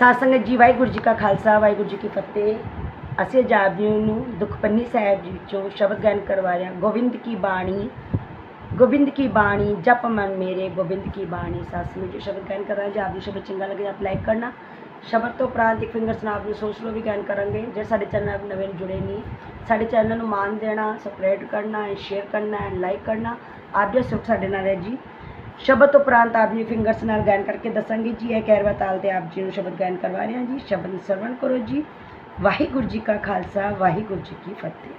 ਸਾਧ ਸੰਗਤ ਜੀ, ਵਾਹਿਗੁਰੂ ਜੀ ਕਾ ਖਾਲਸਾ, ਵਾਹਿਗੁਰੂ ਜੀ ਕੀ ਫਤਿਹ। ਅਸੀਂ ਅੱਜ ਆਪ ਜੀ ਨੂੰ ਦੁਖਪੰਨੀ ਸਾਹਿਬ ਜੀ ਵਿੱਚੋਂ ਸ਼ਬਦ ਗਾਇਨ ਕਰਵਾ ਰਹੇ ਹਾਂ ਗੋਬਿੰਦ ਕੀ ਬਾਣੀ, ਗੋਬਿੰਦ ਕੀ ਬਾਣੀ, ਜਪ ਮਨ ਮੇਰੇ, ਗੋਬਿੰਦ ਕੀ ਬਾਣੀ। ਸਾਧ ਸੰਗਤ ਜੀ ਸ਼ਬਦ ਗਾਇਨ ਕਰ ਰਹੇ ਹਾਂ ਜੇ ਆਪ ਜੀ ਸ਼ਬਦ ਚੰਗਾ ਲੱਗੇ ਆਪ ਲਾਈਕ ਕਰਨਾ। ਸ਼ਬਦ ਤੋਂ ਉਪਰੰਤ ਇੱਕ ਫਿੰਗਰ ਸਨਾਪ ਨੂੰ ਸੋਚ ਲਓ ਵੀ ਗਾਇਨ ਕਰਾਂਗੇ, ਜੇ ਸਾਡੇ ਚੈਨਲ ਨਵੇਂ ਜੁੜੇ ਨਹੀਂ, ਸਾਡੇ ਚੈਨਲ ਨੂੰ ਮਾਨ ਦੇਣਾ ਸਬਸਕ੍ਰਾਈਬ ਕਰਨਾ ਐਂਡ ਸ਼ੇਅਰ ਕਰਨਾ ਐਂਡ ਲਾਈਕ ਕਰਨਾ। ਆਪ ਜੀ ਸੁਖ ਸਾਡੇ ਨਾਲ ਹੈ ਜੀ। ਸ਼ਬਦ ਉਪਰੰਤ ਆਪ ਜੀ ਫਿੰਗਰਸ ਨਾਲ ਗਾਇਨ ਕਰਕੇ ਦੱਸਾਂਗੇ ਜੀ ਇਹ ਕੈਰਵਾ ਤਾਲ ਤੇ ਆਪ ਜੀ ਨੂੰ ਸ਼ਬਦ ਗਾਇਨ ਕਰਵਾ ਰਹੇ ਹਾਂ ਜੀ ਸ਼ਬਦ ਨੂੰ ਸਰਵਣ ਕਰੋ ਜੀ ਵਾਹਿਗੁਰੂ ਜੀ ਕਾ ਖਾਲਸਾ ਵਾਹਿਗੁਰੂ ਜੀ ਕੀ ਫਤਿਹ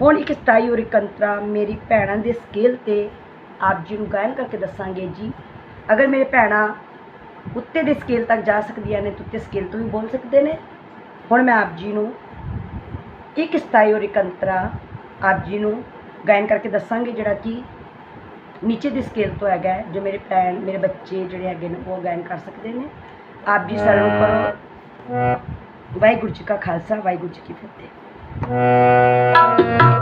ਹੁਣ ਇੱਕ ਸਤਾਈ ਔਰ ਇਕੰਤਰਾ ਮੇਰੀ ਭੈਣਾਂ ਦੇ ਸਕੇਲ ਤੇ ਆਪ ਜੀ ਨੂੰ ਗਾਇਨ ਕਰਕੇ ਦੱਸਾਂਗੇ ਜੀ। ਅਗਰ ਮੇਰੇ ਭੈਣਾਂ ਉੱਤੇ ਦੇ ਸਕੇਲ ਤੱਕ ਜਾ ਸਕਦੀਆਂ ਨੇ ਤਾਂ ਉੱਤੇ ਸਕੇਲ ਤੋਂ ਵੀ ਬੋਲ ਸਕਦੇ ਨੇ। ਹੁਣ ਮੈਂ ਆਪ ਜੀ ਨੂੰ ਇੱਕ ਸਤਾਈ ਔਰ ਇਕੰਤਰਾ ਆਪ ਜੀ ਨੂੰ ਗਾਇਨ ਕਰਕੇ ਦੱਸਾਂਗੇ ਜਿਹੜਾ ਕਿ ਨੀਚੇ ਦੀ ਸਕੇਲ ਤੋਂ ਹੈਗਾ ਜੋ ਮੇਰੇ ਭੈਣ, ਮੇਰੇ ਬੱਚੇ ਜਿਹੜੇ ਹੈਗੇ ਨੇ ਉਹ ਗਾਇਨ ਕਰ ਸਕਦੇ ਨੇ। ਆਪ ਜੀ ਸਰਵ ਕਰੋ। ਵਾਹਿਗੁਰੂ ਜੀ ਕਾ ਖਾਲਸਾ, ਵਾਹਿਗੁਰੂ ਜੀ ਕੀ ਫਤਿਹ। Música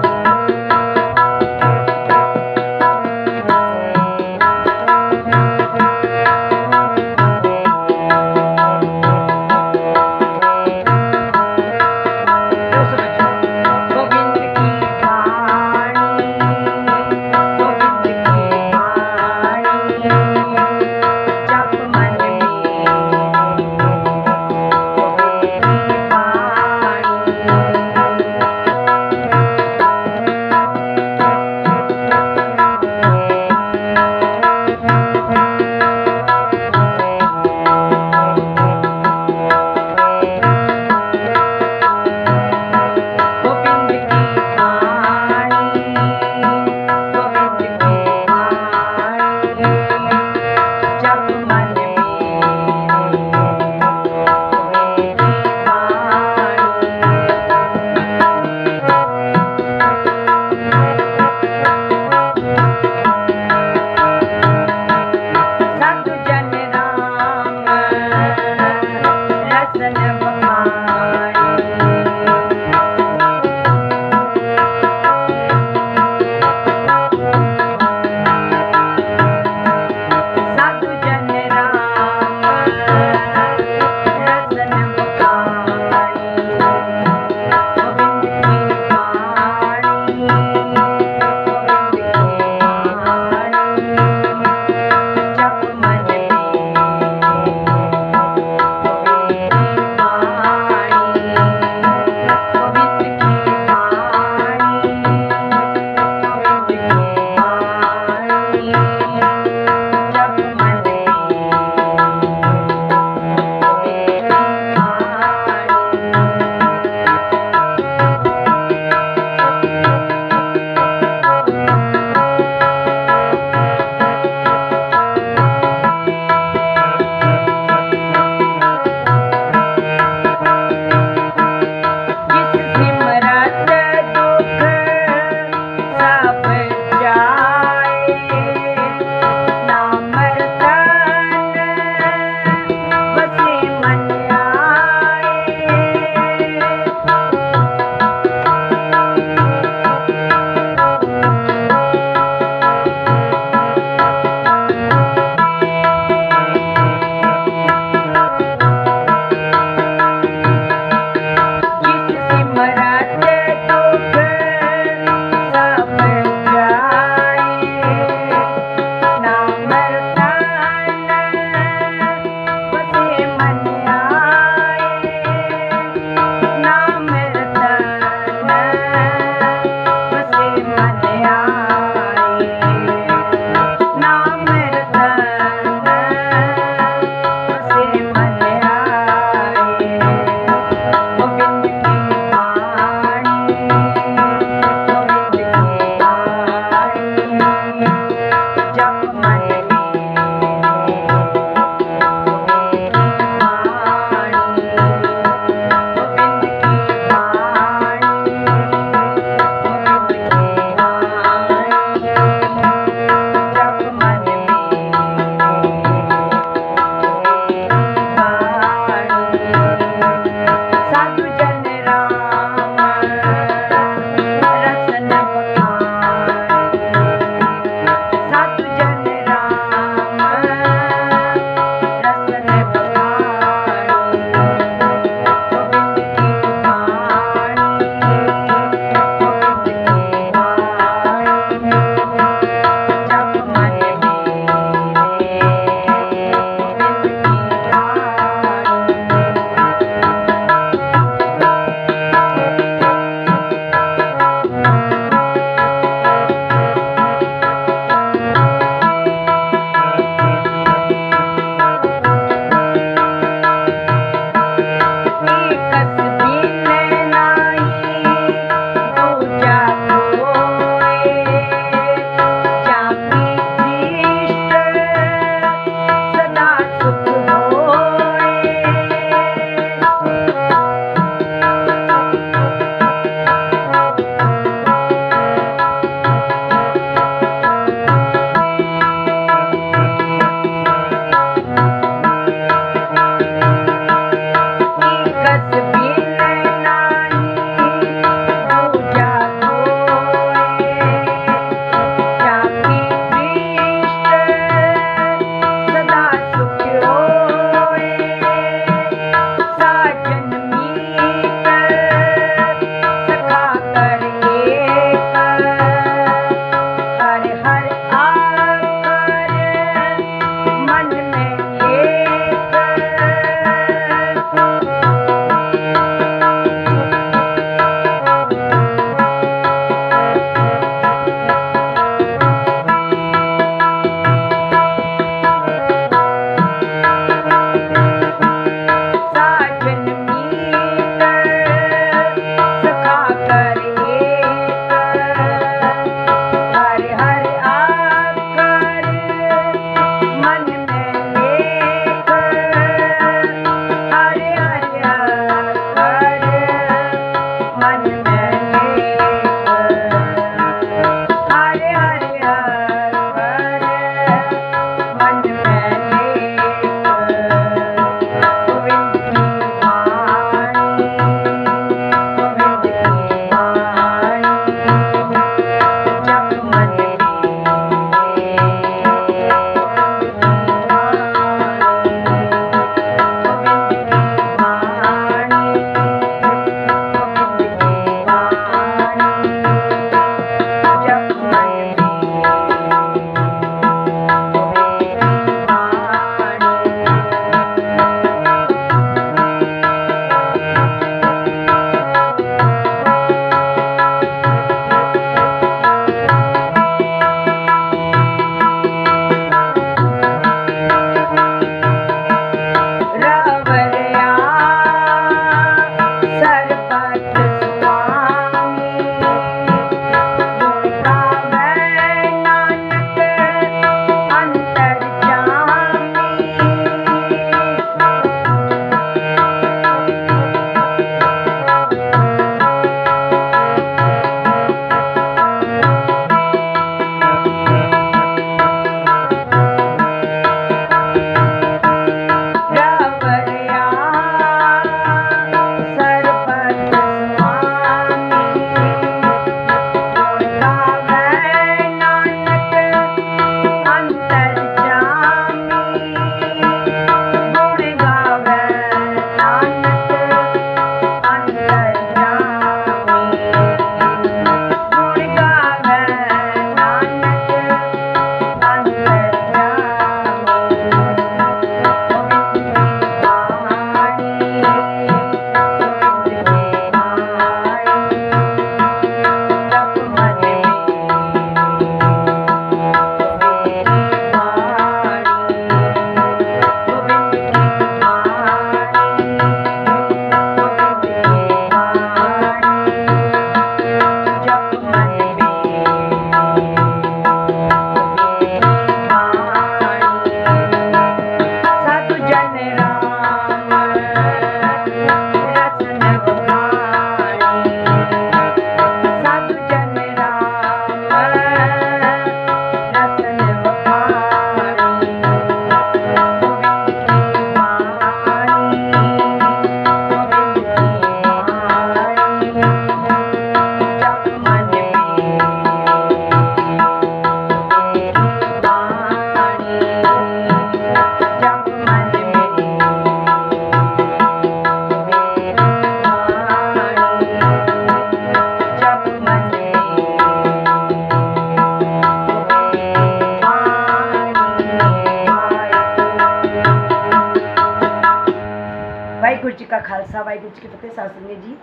ਖਾਲਸਾ ਵਾਹਿਗੁਰੂ ਜੀ ਕੀ ਫਤਿਹ ਸਾਧ ਸੰਗਤ ਜੀ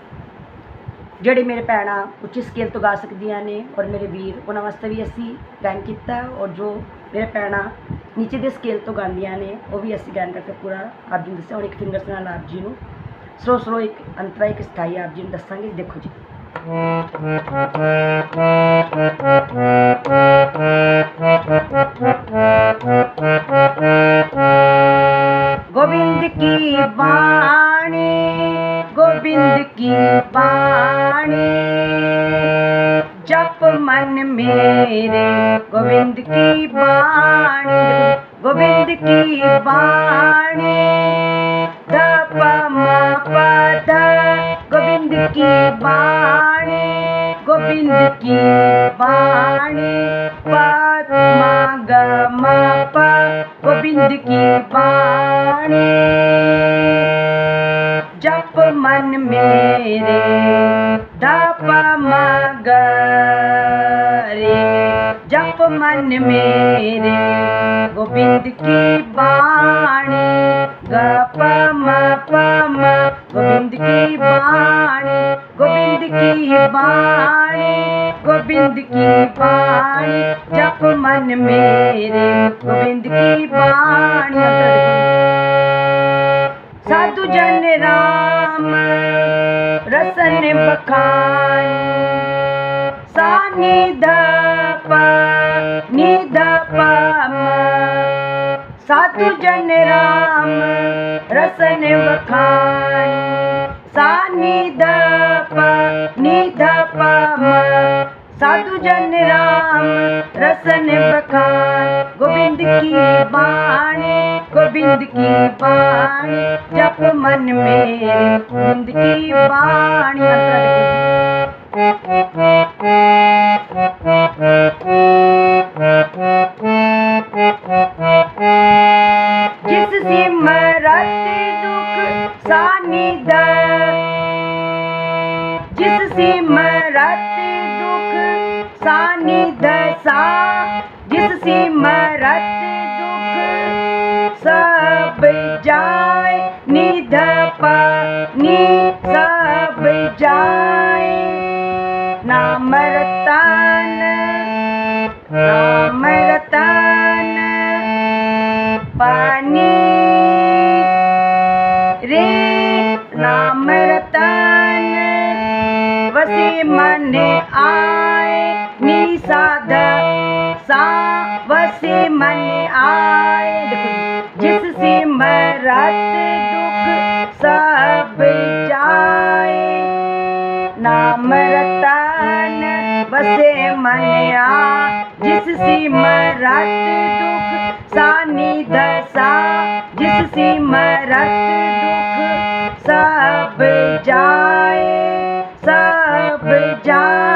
ਜਿਹੜੇ ਮੇਰੇ ਭੈਣਾਂ ਉੱਚੀ ਸਕੇਲ ਤੋਂ ਗਾ ਸਕਦੀਆਂ ਨੇ ਔਰ ਮੇਰੇ ਵੀਰ ਉਹਨਾਂ ਵਾਸਤੇ ਵੀ ਅਸੀਂ ਗਾਇਨ ਕੀਤਾ ਔਰ ਜੋ ਮੇਰੇ ਭੈਣਾਂ ਨੀਚੇ ਦੇ ਸਕੇਲ ਤੋਂ ਗਾਉਂਦੀਆਂ ਨੇ ਉਹ ਵੀ ਅਸੀਂ ਗਾਇਨ ਕਰਕੇ ਪੂਰਾ ਆਪ ਜੀ ਨੂੰ ਦੱਸਿਆ ਹੁਣ ਇੱਕ ਫਿੰਗਰਸ ਨਾਲ ਆਪ ਜੀ ਨੂੰ ਸਲੋ ਸਲੋ ਇੱਕ ਅੰਤਰਾ ਇੱਕ ਸਥਾਈ ਆਪ ਜੀ ਨੂੰ ਦੱਸਾਂਗੇ ਦੇਖੋ ਜੀ गोविंद की वाणी गोविंद की वाणी। जप मन मेरे, गोविंद की वाणी, गोविंद की वाणी। दप पद गोविंद की वाणी, गोविंद की वाणी। पद्मा गोविंद की वाणी। मन मेरे, दप मग रे जप मन मेरे, गोविंद की वाणी गप म, गोविंद की वाणी गोविंद की वाणी गोविंद की वाणी जप मन मेरे, गोविंद की वाणी साधु जन राम रसन बखानी सानी दप निधप साधु जन राम रसन बखानी सानी दप निधप साधु जन राम रसन बखान गोविंद की वाणी गोविंद की वाणी जप मन मेरे गोविंद की वाणी जिस सिमरत दुख सानिध जिस सिमरत दुख सानिध सा जिस सिमरत दुख सब जाए निध नि सब जाए। नाम रतन नाम रतन पानी रे नाम रतन वसी मन आए निषाद सा, वसी मन सिमरत दुख सब जाए, नाम रतन बसे मन आ, जिस सिमरत दुख सानी दशा, जिस सिमरत दुख सब जाए सब जाए।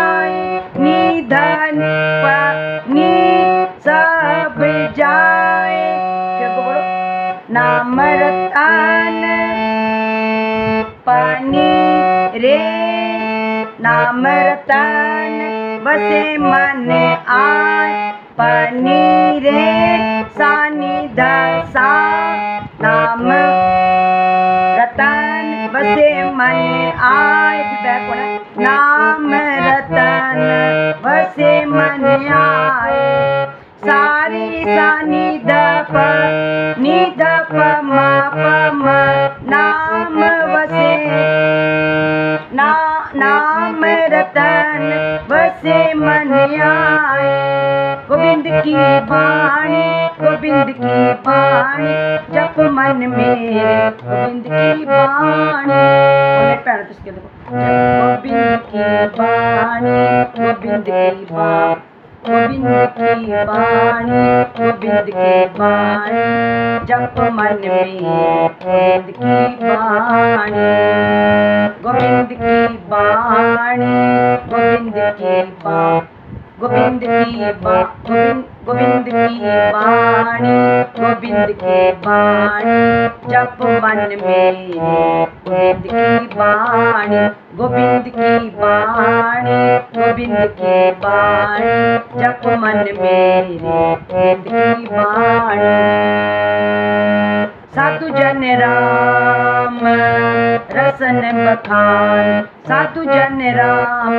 नाम रतन बसे मन आय पानी रे सानी दशा नाम। रतन बसे मन आय नाम रतन बसे मन आय। सारी सानी दप निधप म प म नाम रतन बसे मन आए। गोविंद की वाणी, गोविंद की वाणी, जप मन में गोविंद की वाणी। पैर तो देखो। गोविंद की वाणी, गोविंद की वाणी। गोविंद की वाणी गोविंद की वाणी जप मन में गोविंद की वाणी गोविंद की वाणी गोविंद की वाणी गोविंद की गोविंद की वाणी गोविंद की वाणी जप मन मेरे, गोविंद की वाणी गोविंद की वाणी गोविंद की वाणी जप मन मेरे, गोविंद की वाणी साधु जन राम, रसन बखान साधु जन राम,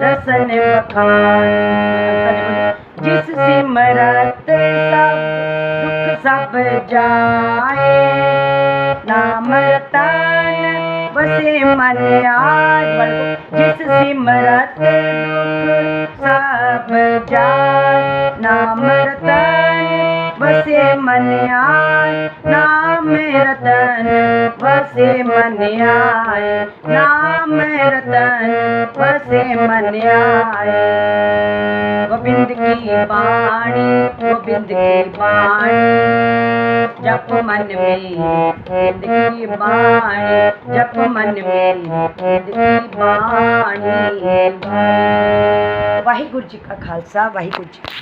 रसन बखान जिस सिमरत सब दुख सब जाए, नाम रतन बसे मन आज जिस सिमरत दुख सब जाए, नाम रतन बसे मनियाय नाम रतन बसे मनियाय नाम रतन बसे मनियाय गोविंद की बाणी गोविंद की बाणी जप मन में की बाणी जप मन में की बाणी वाहिगुरु जी का खालसा, वाहिगुरु जी